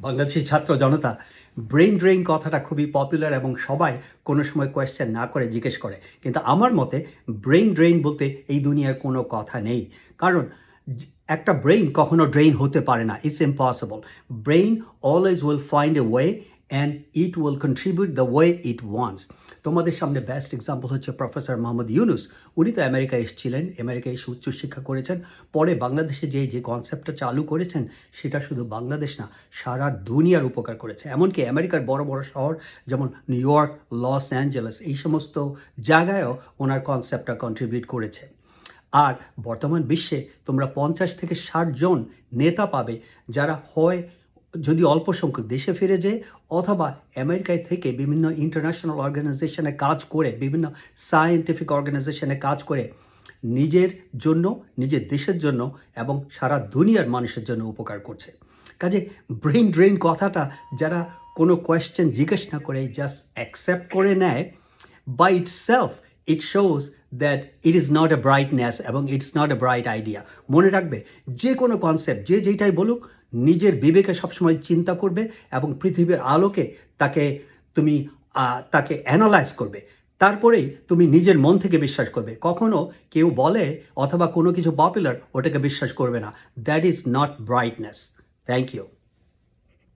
বাংলাদেশি ছাত্র জনতা brain drain কথাটা খুবই পপুলার এবং সবাই কোনো সময় কোয়েশ্চেন না করে জিজ্ঞেস করে। কিন্তু আমার মতে ব্রেন ড্রেইন বলতে এই দুনিয়ার কোনো কথা নেই। কারণ একটা ব্রেইন কখনো ড্রেইন হতে পারে না it's impossible brain always will find a way and it will contribute the way it wants তোমাদের সামনে বেস্ট এক্সাম্পল হচ্ছে প্রফেসর মোহাম্মদ ইউনুস উনি তো আমেরিকায় এসেছিলেন আমেরিকায় এসে উচ্চশিক্ষা করেছেন। পরে বাংলাদেশে যে যে কনসেপ্টটা চালু করেছেন, সেটা শুধু বাংলাদেশ না, সারা দুনিয়ার উপকার করেছে। এমনকি আমেরিকার বড় বড় শহর যেমন নিউ ইয়র্ক লস অ্যাঞ্জেলেস এই সমস্ত জায়গায়ও ওনার কনসেপ্টটা কন্ট্রিবিউট করেছে। আর বর্তমান বিশ্বে তোমরা পঞ্চাশ থেকে ষাট জন নেতা পাবে যারা হয় যদি অল্প সংখ্যক দেশে ফিরে যায় অথবা আমেরিকায় থেকে বিভিন্ন ইন্টারন্যাশনাল অর্গানাইজেশনে কাজ করে, বিভিন্ন সায়েন্টিফিক অর্গানাইজেশনে কাজ করে, নিজের জন্য, নিজের দেশের জন্য এবং সারা দুনিয়ার মানুষের জন্য উপকার করছে। কাজে ব্রেন ড্রেন কথাটা যারা কোনো কোয়েশ্চেন জিজ্ঞেস না করে জাস্ট অ্যাকসেপ্ট করে নেয়, by self it shows that it is not a brightness এবং it's not a bright idea মনে রাখবে, যে কোনো কনসেপ্ট যে যেটাই বলুক নিজের বিবেকে সবসময় চিন্তা করবে এবং পৃথিবীর আলোকে তাকে তুমি তাকে অ্যানালাইজ করবে। তারপরেই তুমি নিজের মন থেকে বিশ্বাস করবে। কখনো কেউ বলে অথবা কোনো কিছু পপুলার ওটাকে বিশ্বাস করবে না। That is not brightness thank you